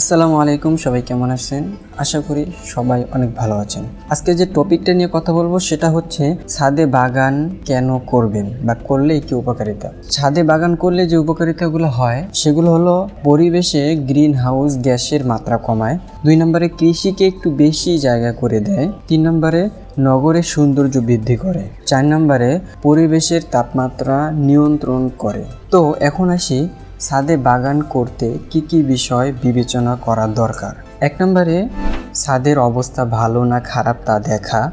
আসসালামু আলাইকুম, সবাই কেমন আছেন? আশা করি সবাই অনেক ভালো আছেন। আজকে যে টপিকটা নিয়ে কথা বলব সেটা হচ্ছে ছাদে বাগান কেন করবেন বা করলে কি উপকারিতা? ছাদে বাগান করলে যে উপকারিতাগুলো হয়, সেগুলো হলো পরিবেশে গ্রিন হাউস গ্যাসের মাত্রা কমায়, দুই নম্বরে কৃষিকে একটু বেশি জায়গা করে দেয়, তিন নম্বরে নগরের সৌন্দর্য বৃদ্ধি করে, চার নম্বরে পরিবেশের তাপমাত্রা নিয়ন্ত্রণ করে। তো এখন আসি ছাদে বাগান করতে কি কি বিষয় বিবেচনা করা দরকার? এক নম্বরে, ছাদের অবস্থা ভালো না খারাপ তা দেখা।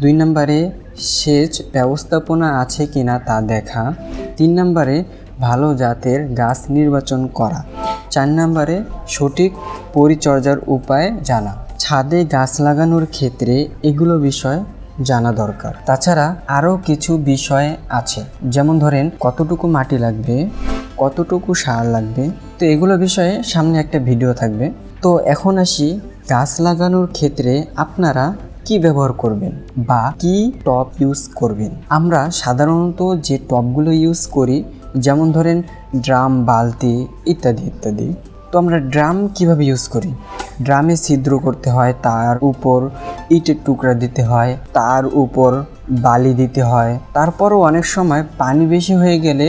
দুই নম্বরে, সেচ ব্যবস্থাপনা আছে কিনা তা দেখা। তিন নম্বরে, ভালো জাতের গাছ নির্বাচন করা। চার নম্বরে, সঠিক পরিচর্যার উপায় জানা। ছাদে গাছ লাগানোর ক্ষেত্রে এগুলো বিষয় জানা দরকার। তাছাড়া আরও কিছু বিষয় আছে। যেমন ধরেন, কতটুকু মাটি লাগবে? কতটুকু সার লাগবে? তো এগুলো বিষয়ে সামনে একটা ভিডিও থাকবে। তো এখন আসি গাছ লাগানোর ক্ষেত্রে আপনারা কি ব্যবহার করবেন বা কি টপ ইউজ করবেন? আমরা সাধারণত যে টপগুলো ইউজ করি, যেমন ধরেন ড্রাম, বালতি ইত্যাদি ইত্যাদি। তো আমরা ড্রাম কীভাবে ইউজ করি? ড্রামে ছিদ্র করতে হয়, তার উপর ইটের টুকরা দিতে হয়, তার উপর বালি দিতে হয়। তারপরও অনেক সময় পানি বেশি হয়ে গেলে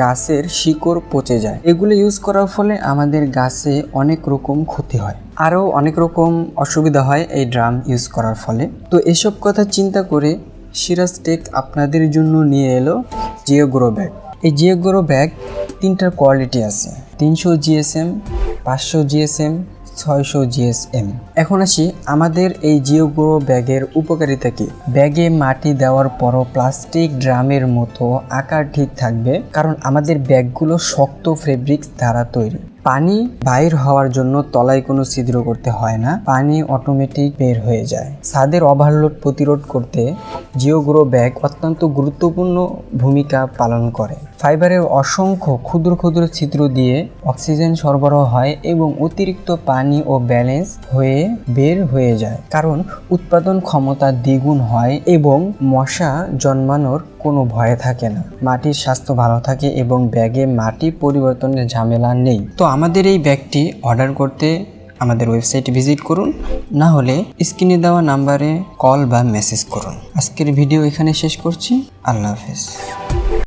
গাছের শিকড় পচে যায়। এগুলো ইউজ করার ফলে আমাদের গাছে অনেক রকম ক্ষতি হয়। আরও অনেক রকম অসুবিধা হয় এই ড্রাম ইউজ করার ফলে। তো এসব কথা চিন্তা করে সিরাজ টেক আপনাদের জন্য নিয়ে এলো জিও গ্রো ব্যাগ এই জিও গ্রো ব্যাগ তিনটার কোয়ালিটি আছে। তিনশো জিএসএম পাঁচশো জিএসএম ছয়শো জিএসএম। এখন আসি, আমাদের এই জিওগ্রো ব্যাগের উপকারিতা কি? ব্যাগে মাটি দেওয়ার পরও প্লাস্টিক ড্রামের মতো আকার ঠিক থাকবে, কারণ আমাদের ব্যাগগুলো শক্ত ফেব্রিক্স দ্বারা তৈরি। পানি বাইর হওয়ার জন্য তলায় কোনো ছিদ্র করতে হয় না। পানি অটোমেটিক বের হয়ে যায়। ছাদের ওভারলোড প্রতিরোধ করতে জিওগ্রো ব্যাগ অত্যন্ত গুরুত্বপূর্ণ ভূমিকা পালন করে। ফাইবারের অসংখ্য ক্ষুদ্র ক্ষুদ্র ছিদ্র দিয়ে অক্সিজেন সরবরাহ হয় এবং অতিরিক্ত পানি ও ব্যালেন্স হয়ে বের হয়ে যায়। কারণ উৎপাদন ক্ষমতা দ্বিগুণ হয় এবং মশা জন্মানোর কোনো ভয় থাকে না। মাটির স্বাস্থ্য ভালো থাকে এবং ব্যাগে মাটি পরিবর্তনের ঝামেলা নেই। তো আমাদের এই ব্যাগটি অর্ডার করতে আমাদের ওয়েবসাইট ভিজিট করুন, না হলে স্ক্রিনে দেওয়া নাম্বারে কল বা মেসেজ করুন। আজকের ভিডিও এখানে শেষ করছি। আল্লাহ হাফেজ।